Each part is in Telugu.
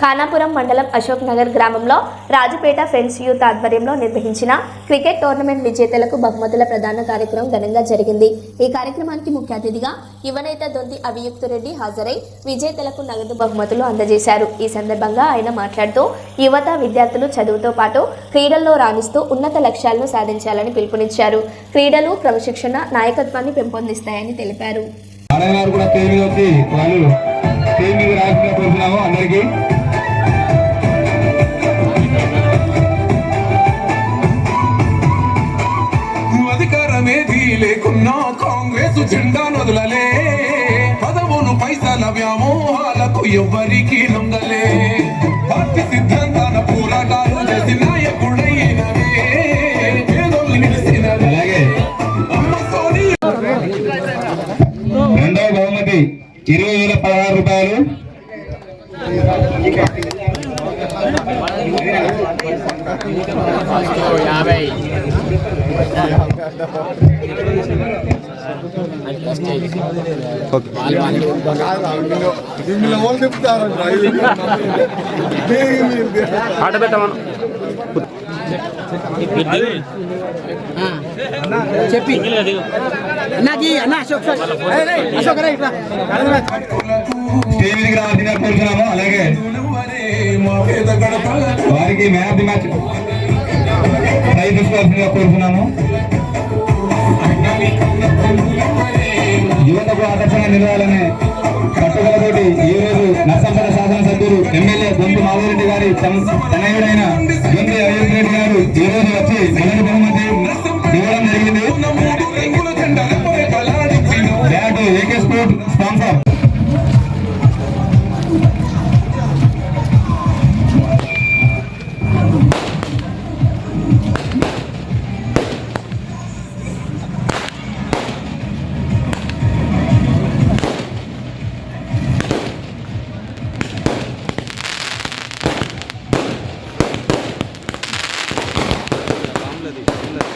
ఖానాపురం మండలం అశోక్ నగర్ గ్రామంలో రాజుపేట ఫ్రెండ్స్ యూత్ ఆధ్వర్యంలో నిర్వహించిన క్రికెట్ టోర్నమెంట్ విజేతలకు బహుమతుల ప్రదాన కార్యక్రమం ఘనంగా జరిగింది. ఈ కార్యక్రమానికి ముఖ్య అతిథిగా యువనేత దొంతి అభియుక్తురెడ్డి హాజరై విజేతలకు నగదు బహుమతులు అందజేశారు. ఈ సందర్భంగా ఆయన మాట్లాడుతూ యువత విద్యార్థులు చదువుతో పాటు క్రీడల్లో రాణిస్తూ ఉన్నత లక్ష్యాలను సాధించాలని పిలుపునిచ్చారు. క్రీడలు క్రమశిక్షణ నాయకత్వాన్ని పెంపొందిస్తాయని తెలిపారు. అందరికీ అధికారమేది లేకున్నా కాంగ్రెస్ జెండా నదులలే. పదవును పైసల వ్యామోహాలకు ఎవ్వరికి లొంగలే. పార్టీ సిద్ధాంతాన పోరాటాలు చేసి నాయకుడైనవే. పేదోళ్ళు నిలిచినవే. అలాగే. అమ్మ బహుమతి ఇరవై వేల పదహారు రూపాయలు. ఆట పెట్టమను. చెప్పి. అన్నది అన్న అశోక్ సార్. అశోక్ రా. ఇట్లా స్టేజ్ మీదకి రావాల్సిందిగా కోరుతున్నాము అలాగే. వారికి ది మ్యాచ్. తీసుకోవాల్సిందిగా కోరుతున్నాను యువతకు ఆదర్శంగా నిలవాలనే పట్టుదలతోటి ఈ రోజు నర్సంపేట శాసనసభ్యులు ఎమ్మెల్యే దొంతు మాధవరెడ్డి గారి తనయుడైన దొంతి అయోధ్య రెడ్డి గారు ఈ రోజు వచ్చి మొదటి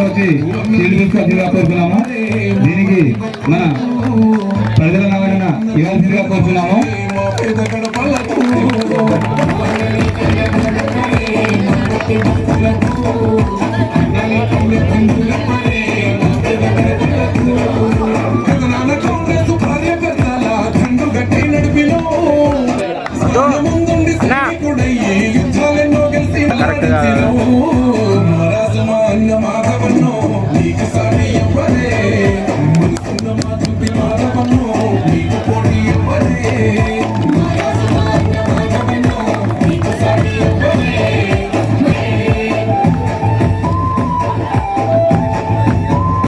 వచ్చి కోరుతున్నాము? దీనికి మన ప్రజల ఇవ్వాల్సిందిగా கரெக்டாக